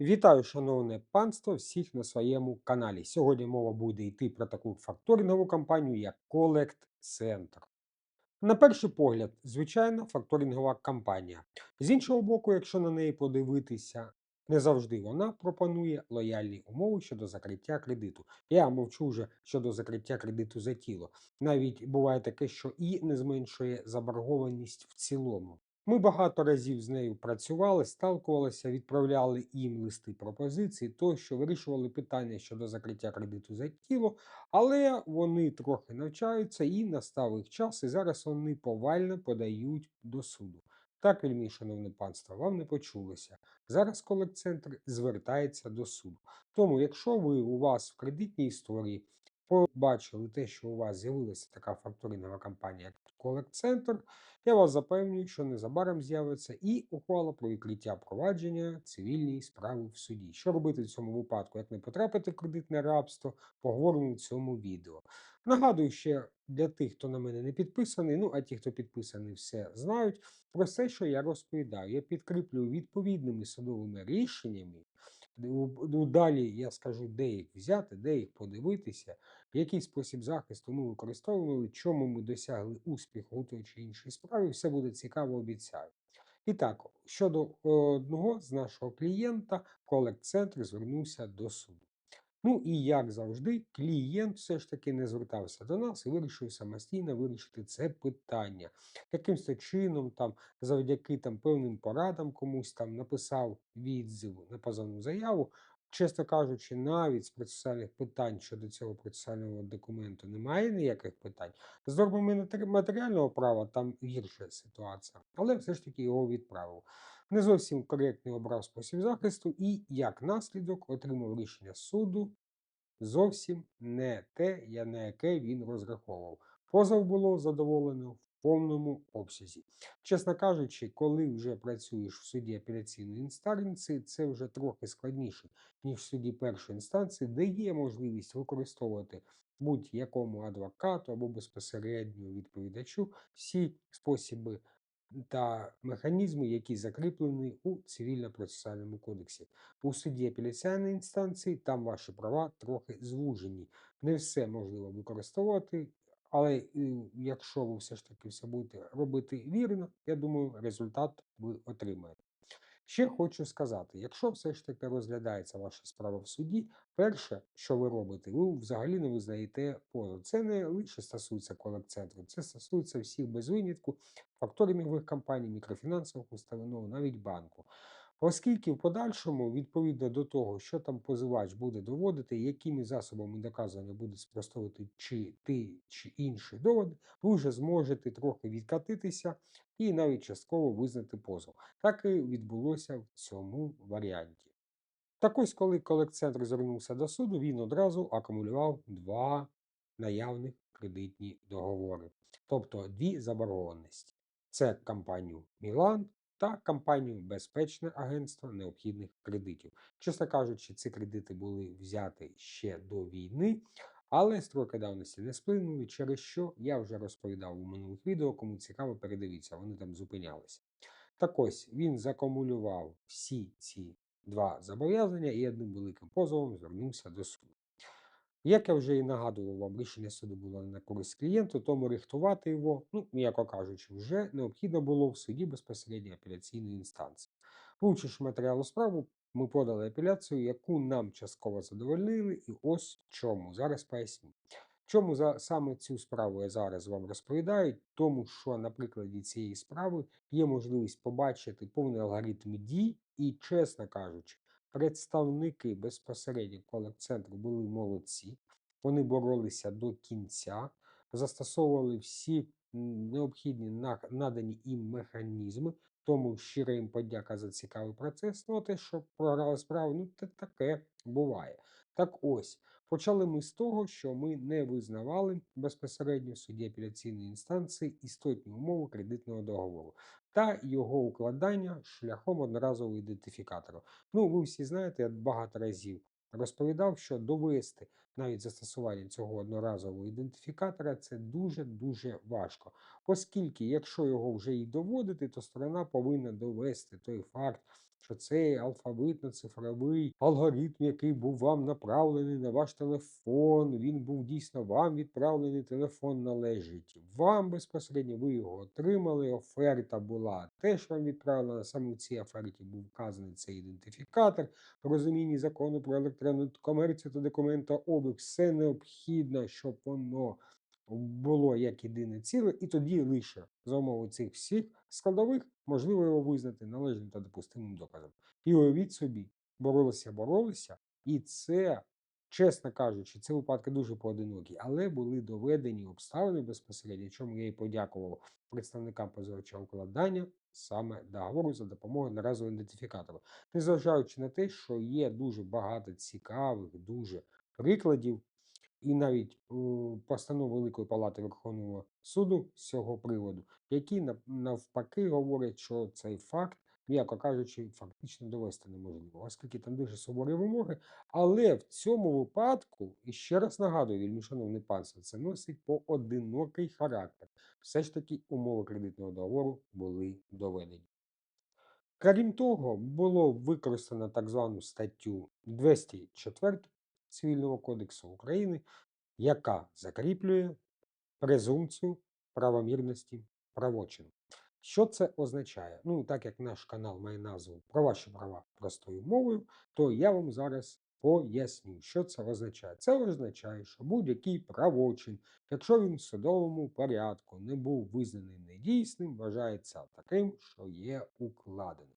Вітаю, шановне панство, всіх на своєму каналі. Сьогодні мова буде йти про таку факторингову компанію, як Collect Center. На перший погляд, звичайна факторингова компанія. З іншого боку, якщо на неї подивитися, не завжди вона пропонує лояльні умови щодо закриття кредиту. Я мовчу вже щодо закриття кредиту за тіло. Навіть буває таке, що і не зменшує заборгованість в цілому. Ми багато разів з нею працювали, сталкувалися, відправляли їм листи пропозиції, тощо вирішували питання щодо закриття кредиту за тіло, але вони трохи навчаються і настав їх час, і зараз вони повально подають до суду. Так, вельмі, шановне панство, вам не почулося. Зараз колект-центр звертається до суду. Тому, якщо ви у вас в кредитній історії побачили те, що у вас з'явилася така факторингова компанія, як колект-центр, я вас запевнюю, що незабаром з'явиться і ухвала про відкриття провадження цивільної справи в суді. Що робити в цьому випадку, як не потрапити в кредитне рабство, поговоримо в цьому відео. Нагадую ще для тих, хто на мене не підписаний, ну а ті, хто підписаний, все знають. Про все, що я розповідаю, я підкріплюю відповідними судовими рішеннями. Ну, Далі я скажу, де їх взяти, де їх подивитися, який спосіб захисту ми використовували, чому ми досягли успіху у той чи іншій справі, все буде цікаво, обіцяю. І так, щодо одного з нашого клієнта, колект-центр звернувся до суду. Ну і як завжди, клієнт все ж таки не звертався до нас і вирішив самостійно вирішити це питання. Якимось чином, там, завдяки там певним порадам комусь там написав відзив на позовну заяву. Чесно кажучи, навіть з процесуальних питань щодо цього процесуального документу немає ніяких питань. З нормами матеріального права там гірша ситуація, але все ж таки його відправив. Не зовсім коректний обрав спосіб захисту і, як наслідок, отримав рішення суду зовсім не те, на яке він розраховував. Позов було задоволено в повному обсязі. Чесно кажучи, коли вже працюєш в суді апеляційної інстанції, це вже трохи складніше, ніж в суді першої інстанції, де є можливість використовувати будь-якому адвокату або безпосередньо відповідачу всі спосіби та механізми, які закріплені у цивільно-процесуальному кодексі. У суді апеляційної інстанції там ваші права трохи звужені. Не все можливо використовувати, але якщо ви все ж таки все будете робити вірно, я думаю, результат ви отримаєте. Ще хочу сказати: якщо все ж таки розглядається ваша справа в суді, перше, що ви робите, ви взагалі не визнаєте позов. Це не лише стосується колект-центру, це стосується всіх без винятку, факторингових компаній, мікрофінансових установ, навіть банку. Оскільки в подальшому, відповідно до того, що там позивач буде доводити, якими засобами доказання буде спростовувати чи ти, чи інші доводи, ви вже зможете трохи відкатитися і навіть частково визнати позов. Так і відбулося в цьому варіанті. Так ось, коли колект-центр звернувся до суду, він одразу акумулював два наявних кредитні договори, тобто дві заборгованості. Це компанію Мілан та компанію Безпечне агентство необхідних кредитів. Чесно кажучи, ці кредити були взяті ще до війни, але строки давності не сплинули, через що я вже розповідав у минулих відео, кому цікаво, передивіться, вони там зупинялися. Так ось він закумулював всі ці два зобов'язання і одним великим позовом звернувся до суду. Як я вже і нагадував вам, рішення суду було на користь клієнту, тому рихтувати його, ну, м'яко кажучи, вже необхідно було в суді безпосередньо апеляційної інстанції. Вивчивши матеріалу справу, ми подали апеляцію, яку нам частково задовольнили, і ось чому. Зараз поясню. Чому за саме цю справу я зараз вам розповідаю? Тому що на прикладі цієї справи є можливість побачити повний алгоритм дій, і, чесно кажучи, представники безпосередньо колект-центру були молодці, вони боролися до кінця, застосовували всі необхідні надані їм механізми, тому щира їм подяка за цікавий процес. Ну, а те, що програли справу, ну це таке буває. Так ось. Почали ми з того, що ми не визнавали безпосередньо в суді апеляційної інстанції істотні умови кредитного договору та його укладання шляхом одноразового ідентифікатора. Ну, ви всі знаєте, я багато разів розповідав, що довести навіть застосування цього одноразового ідентифікатора це дуже-дуже важко. Оскільки, якщо його вже і доводити, то сторона повинна довести той факт, що цей алфавитно-цифровий алгоритм, який був вам направлений на ваш телефон, він був дійсно вам відправлений, телефон належить вам безпосередньо, ви його отримали, оферта була теж вам відправлена. Саме в цій оферті був вказаний цей ідентифікатор. В розумінні закону про електронну комерцію та документообіг все необхідно, щоб воно було як єдине ціле, і тоді лише за умови цих всіх складових можливо його визнати належним та допустимим доказом. І уявіть собі, боролися, боролися, і це, чесно кажучи, це випадки дуже поодинокі, але були доведені обставини безпосередньо, чому я і подякував представникам позивача укладання саме договору за допомогою наразового ідентифікатору, незважаючи на те, що є дуже багато цікавих, дуже прикладів. І навіть у постанов Великої Палати Верховного суду з цього приводу, які навпаки говорять, що цей факт, м'яко кажучи, фактично довести неможливо, оскільки там дуже суворі вимоги. Але в цьому випадку, і ще раз нагадую, вельми шановне панство, це носить поодинокий характер. Все ж таки умови кредитного договору були доведені. Крім того, було використано так звану статтю 204 Цивільного кодексу України, яка закріплює презумпцію правомірності правочину. Що це означає? Ну, так як наш канал має назву про ваші права простою мовою, то я вам зараз поясню, що це означає. Це означає, що будь-який правочин, якщо він в судовому порядку не був визнаний недійсним, вважається таким, що є укладеним.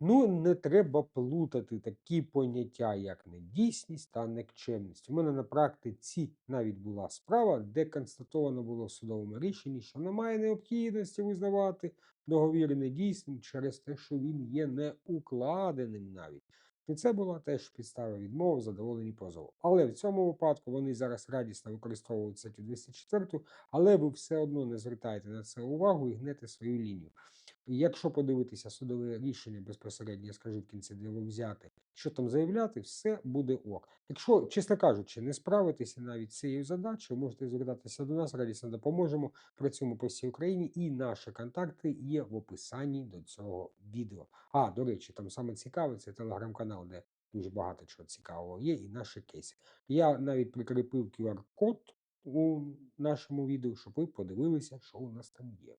Ну, не треба плутати такі поняття, як недійсність та некчемність. У мене на практиці навіть була справа, де констатовано було в судовому рішенні, що немає необхідності визнавати договір недійсним через те, що він є неукладеним навіть. І це була теж підстава відмови в задоволенні позову. Але в цьому випадку вони зараз радісно використовують статтю 204, але ви все одно не звертаєте на це увагу і гнете свою лінію. Якщо подивитися судове рішення безпосередньо, я скажу в кінці, де взяти, що там заявляти, все буде ок. Якщо, чесно кажучи, не справитися навіть з цією задачею, можете звертатися до нас, радісно допоможемо. Працюємо по всій Україні, і наші контакти є в описанні до цього відео. А, до речі, там саме цікаве, це телеграм-канал, де дуже багато чого цікавого є, і наші кейси. Я навіть прикріпив QR-код у нашому відео, щоб ви подивилися, що у нас там є.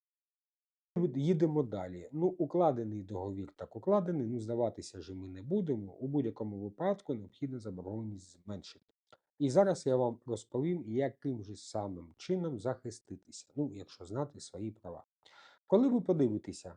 Їдемо далі. Ну, укладений договір так укладений. Ну, здаватися ж ми не будемо. У будь-якому випадку необхідно заборгованість зменшити. І зараз я вам розповім, яким же самим чином захиститися, ну, якщо знати свої права. Коли ви подивитеся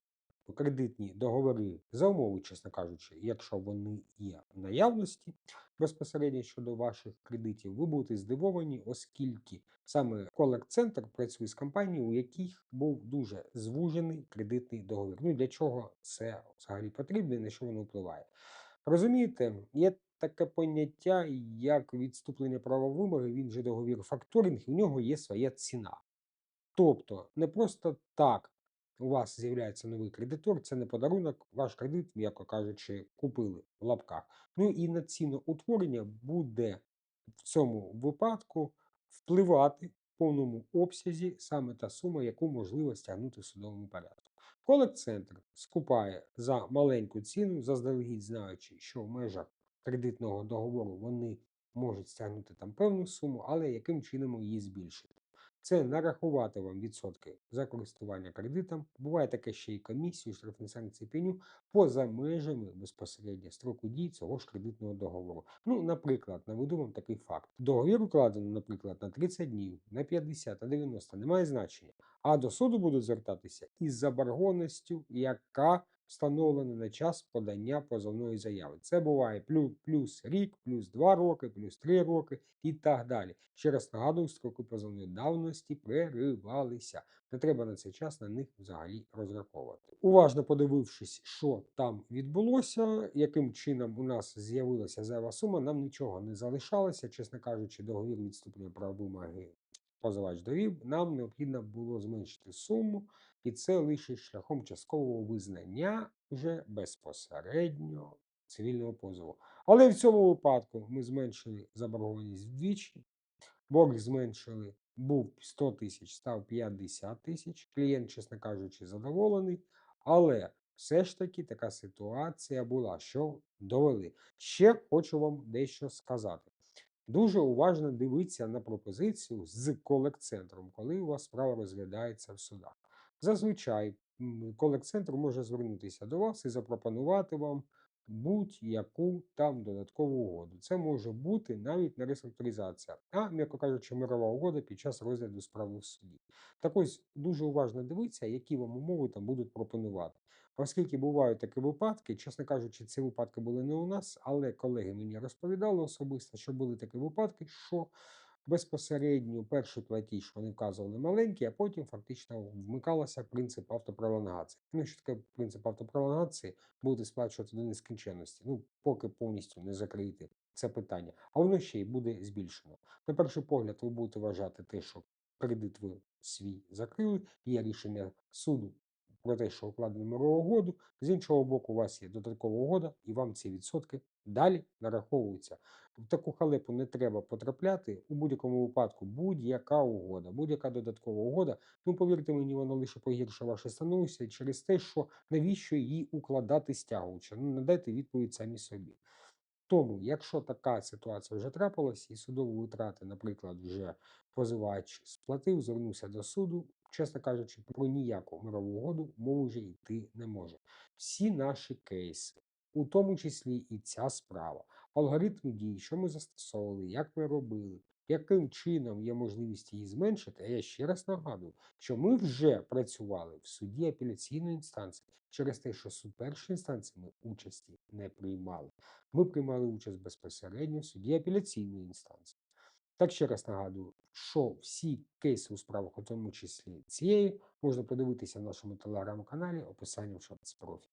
кредитні договори за умови, чесно кажучи, якщо вони є в наявності безпосередньо щодо ваших кредитів, ви будете здивовані, оскільки саме Колект-центр працює з компанією, у яких був дуже звужений кредитний договір. Ну для чого це взагалі потрібно і на що воно впливає? Розумієте, є таке поняття, як відступлення права вимоги, він же договір факторинг, в нього є своя ціна. Тобто не просто так у вас з'являється новий кредитор, це не подарунок, ваш кредит, м'яко кажучи, купили в лапках. Ну і на ціноутворення буде в цьому випадку впливати в повному обсязі саме та сума, яку можливо стягнути в судовому порядку. Колект-центр скупає за маленьку ціну, заздалегідь знаючи, що в межах кредитного договору вони можуть стягнути там певну суму, але яким чином її збільшити. Це нарахувати вам відсотки за користування кредитом. Буває таке ще й комісію, штрафні санкції пеню поза межами безпосередньо строку дій цього ж кредитного договору. Ну, наприклад, наведу вам такий факт. Договір укладено, наприклад, на 30 днів, на 50, на 90, немає значення. А до суду будуть звертатися із заборгованістю, яка встановлена на час подання позовної заяви. Це буває плюс, рік, плюс 2 роки, плюс 3 роки і так далі. Ще раз нагадую, строки позовної давності переривалися. Не треба на цей час на них взагалі розраховувати. Уважно подивившись, що там відбулося, яким чином у нас з'явилася зайва сума, нам нічого не залишалося, чесно кажучи, договір відступлення прав вимоги позивач довів, нам необхідно було зменшити суму, і це лише шляхом часткового визнання вже безпосередньо цивільного позову. Але в цьому випадку ми зменшили заборгованість вдвічі, борг зменшили, був 100 тисяч, став 50 тисяч. Клієнт, чесно кажучи, задоволений. Але все ж таки така ситуація була, що довели. Ще хочу вам дещо сказати. Дуже уважно дивіться на пропозицію з колект-центром, коли у вас справа розглядається в судах. Зазвичай м, колект-центр може звернутися до вас і запропонувати вам будь-яку там додаткову угоду. Це може бути навіть не реструктуризація, а, м'яко кажучи, мирова угода під час розгляду справи в суді. Так ось дуже уважно дивіться, які вам умови там будуть пропонувати. Оскільки бувають такі випадки, чесно кажучи, ці випадки були не у нас, але колеги мені розповідали особисто, що були такі випадки, що безпосередньо перший платіж вони вказували маленький, а потім фактично вмикалося принцип автопролонгації. Ну, що таке принцип автопролонгації? Будете сплачувати до нескінченності, ну, поки повністю не закриєте це питання. А воно ще й буде збільшено. На перший погляд, ви будете вважати те, що кредит ви свій закрили, є рішення суду про те, що укладено мирову угоду. З іншого боку, у вас є додаткова угода, і вам ці відсотки далі нараховуються. В таку халепу не треба потрапляти. У будь-якому випадку будь-яка угода, будь-яка додаткова угода. Ну, повірте мені, воно лише погірше ваше становище через те, що навіщо її укладати стягуючи. Ну, надайте відповідь самі собі. Тому, якщо така ситуація вже трапилась, і судові витрати, наприклад, вже позивач сплатив, звернувся до суду, чесно кажучи, про ніяку мирову угоду мови вже йти не може. Всі наші кейси, у тому числі і ця справа, алгоритм дій, що ми застосовували, як ми робили, яким чином є можливість її зменшити, я ще раз нагадую, що ми вже працювали в суді апеляційної інстанції через те, що суд першої інстанції ми участі не приймали. Ми приймали участь безпосередньо в суді апеляційної інстанції. Так ще раз нагадую, що всі кейси у справах, у тому числі цієї, можна подивитися в нашому телеграм-каналі, описанням в шапці.